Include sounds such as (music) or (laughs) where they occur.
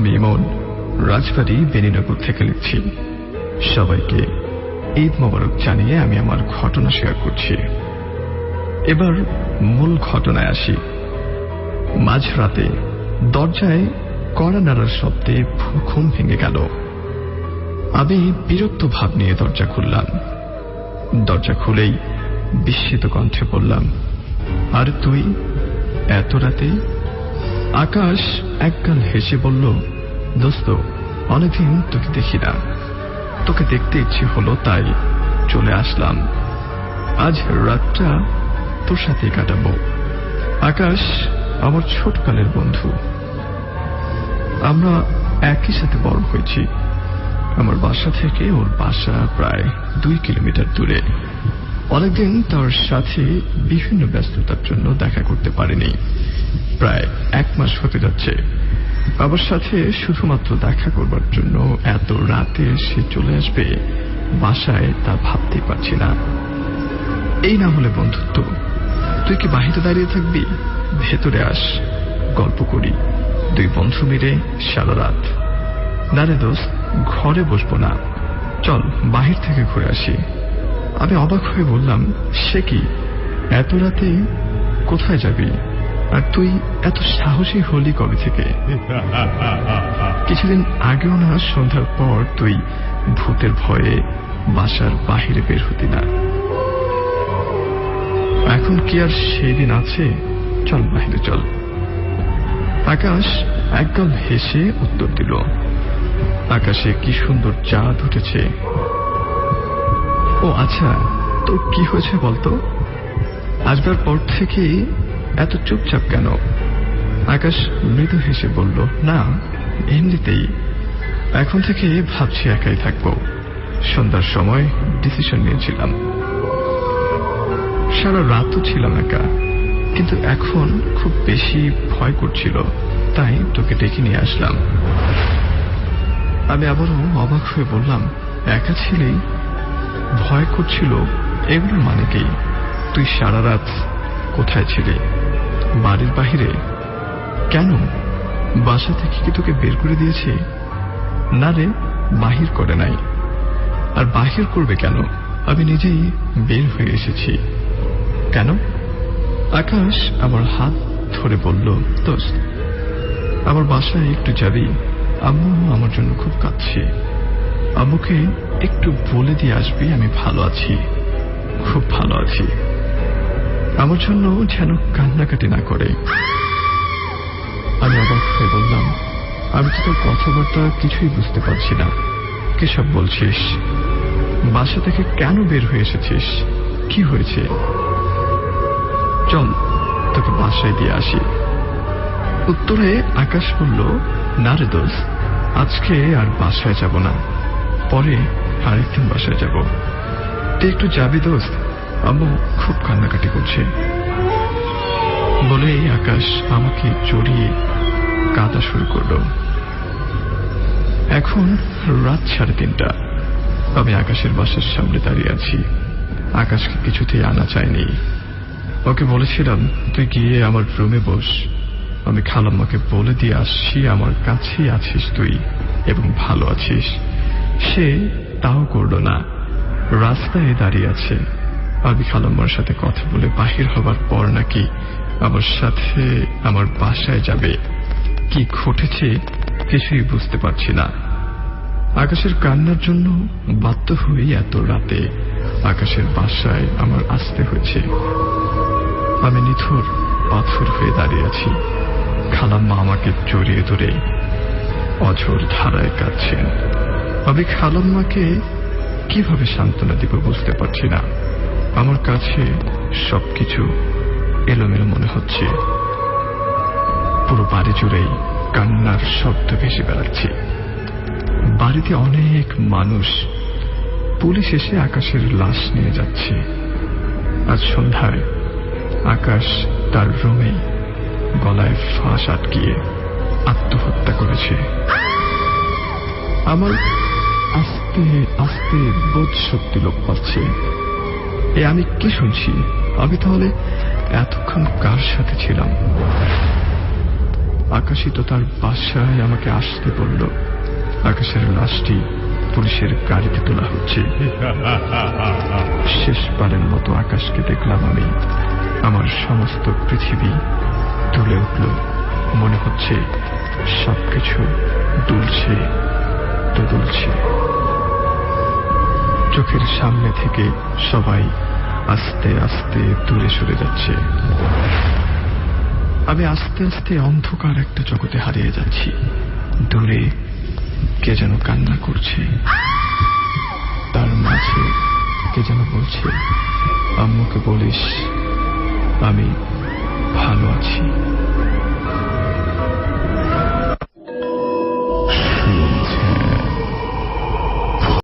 আমি ইমন রাজবাড়ি বেনিনগর থেকে লিখছি। সবাইকে ঈদ মোবারক জানিয়ে আমি আমার ঘটনা শেয়ার করছি। এবার মূল ঘটনায় আসি। মাঝরাতে দরজায় কড়া নাড়ার শব্দে ঘুম ভেঙে গেল। আমি বিরক্ত ভাব নিয়ে দরজা খুললাম। দরজা খুলেই বিস্মিত কণ্ঠে বললাম, আর তুই, এত রাতে আকাশ একগাল হেসে বলল, দোস্ত, অনেকদিন তোকে দেখি না। তোকে দেখতে ইচ্ছে হলো, তাই চলে আসলাম। আজ রাতটা তোর সাথে কাটাবো। আকাশ আমার ছোটকালের বন্ধু। আমরা একই সাথে বড় হয়েছি। আমার বাসা থেকে ওর বাসা প্রায় দুই কিলোমিটার দূরে। অনেকদিন তার সাথে বিভিন্ন ব্যস্ততার জন্য দেখা করতে পারিনি। প্রায় এক মাস হতে যাচ্ছে। বাবার সাথে শুধুমাত্র দেখা করবার জন্য এত রাতে সে চলে আসবে বাসায় তা ভাবতেই পারছি না। এই না হলে বন্ধুত্ব, তুই কি বাহিরে দাঁড়িয়ে থাকবি? ভেতরে আস, গল্প করি। দুই বন্ধু মিলে সারা রাত। না রে দোস্ত, ঘরে বসবো না। চল, বাহির থেকে ঘুরে আসি। আমি অবাক হয়ে বললাম সে কি? এত রাতে কোথায় যাবি? আর তুই এত সাহসী হলি কবে থেকে? (laughs) কিছুদিন আগেও না সন্ধ্যার পর তুই ভূতের ভয়ে বাসার বাহিরে বের হতি না। এখন কি আর সেই দিন আছে? চল বাহিরে চল। আকাশ একদম হেসে উত্তর দিল আকাশে কি সুন্দর চাঁদ উঠেছে। ও আচ্ছা তোর কি হয়েছে বলতো? আসবার পর থেকে এত চুপচাপ কেন? আকাশ মৃদু হেসে বলল, না, এমনিতেই। এখন থেকে ভাবছি একাই থাকব। সন্ধ্যার সময় ডিসিশন নিয়েছিলাম। সারা রাতও ছিলাম একা। কিন্তু এখন খুব বেশি ভয় করছিল, তাই তোকে ডেকে নিয়ে আসলাম। আমি আবারও অবাক হয়ে বললাম, একা ছিলেই ভয় করছিল এগুলোর মানে কি? তুই সারা রাত কোথায় ছিলি? বাড়ির বাহিরে? কেন? বাসা থেকে কি তোকে বের করে দিয়েছে? না রে, বাহির করে নাই। আর বাহির করবে কেন? আমি নিজেই বের হয়ে এসেছি। কেন? আকাশ আমার হাত ধরে বলল, দোস্ত, আমার বাসায় একটু যাবি। আম্মু আমার জন্য খুব কাঁদছে। আম্মুকে একটু বলে দিয়ে আসবি, আমি ভালো আছি। খুব ভালো আছি। আমার জন্য যেন কান্নাকাটি না করে। আমি অবাক হয়ে বললাম, আমি তো তোর কথাবার্তা কিছুই বুঝতে পারছি না। কিসব বলছিস? বাসা থেকে কেন বের হয়ে এসেছিস? কি হয়েছে? চল, তোকে বাসায় দিয়ে আসি। উত্তরে আকাশ বলল, না রে দোষ আজকে আর বাসায় যাব না। পরে আরেকদিন বাসায় যাব। তুই একটু যাবি দোস্ত। আম্মু খুব কান্নাকাটি করছে। বলেই আকাশ আমাকে জড়িয়ে কাঁদা শুরু করল। এখন রাত সাড়ে তিনটা। আমি আকাশের বাসার সামনে দাঁড়িয়ে আছি। আকাশকে কিছুতেই আনা চায়নি ওকে বলেছিলাম, তুই গিয়ে আমার রুমে বস। আমি খালাম্মাকে বলে দিয়ে আসছি, আমার কাছেই আছিস তুই এবং ভালো আছিস। সে তাও করল না। রাস্তায় দাঁড়িয়ে আছে। আমি খালাম্মার সাথে কথা বলে বাহির হবার পর নাকি আমার সাথে আমার বাসায় যাবে। কি ঘটেছে কিছুই বুঝতে পারছি না। আকাশের কান্নার জন্য বাধ্য হয়ে এত রাতে। আকাশের বাসায় আমার আসতে হয়েছে। আমি নিথর পাথর হয়ে দাঁড়িয়ে আছি। খালাম্মা আমাকে জড়িয়ে ধরে অঝোর ধারায় কাঁদছেন। আমি খালাম্মাকে কীভাবে সান্ত্বনা দিব বুঝতে পারছি না। আমার কাছে সবকিছু এলোমেলো মনে হচ্ছে। পুরো বাড়ি জুড়েই কান্নার শব্দ ভেসে বেড়াচ্ছে। বাড়িতে অনেক মানুষ পুলিশ এসে আকাশের লাশ নিয়ে যাচ্ছে। আজ সন্ধ্যায় আকাশ তার রুমে গলায় ফাঁস আটকিয়ে আত্মহত্যা করেছে। আমার আস্তে আস্তে বোধ শক্তি লোক পাচ্ছে। এ আমি কি শুনছি? আমি তাহলে এতক্ষণ কার সাথে ছিলাম? আকাশই তো তার বাসায় আমাকে আসতে বলল। আকাশের লাশটি পুলিশের গাড়িতে তোলা হচ্ছে। শেষবারের মতো আকাশকে দেখলাম আমি। আমার সমস্ত পৃথিবী তুলে উঠল। মনে হচ্ছে সবকিছু দুলছে। তো দুলছে চোখের সামনে থেকে সবাই আস্তে আস্তে দূরে সরে যাচ্ছে। আমি আস্তে আস্তে অন্ধকার একটা জগতে হারিয়ে যাচ্ছি। দূরে কে যেন কান্না করছে। তার মাঝে কে যেন বলছে, আম্মুকে বলিস, আমি ভালো আছি।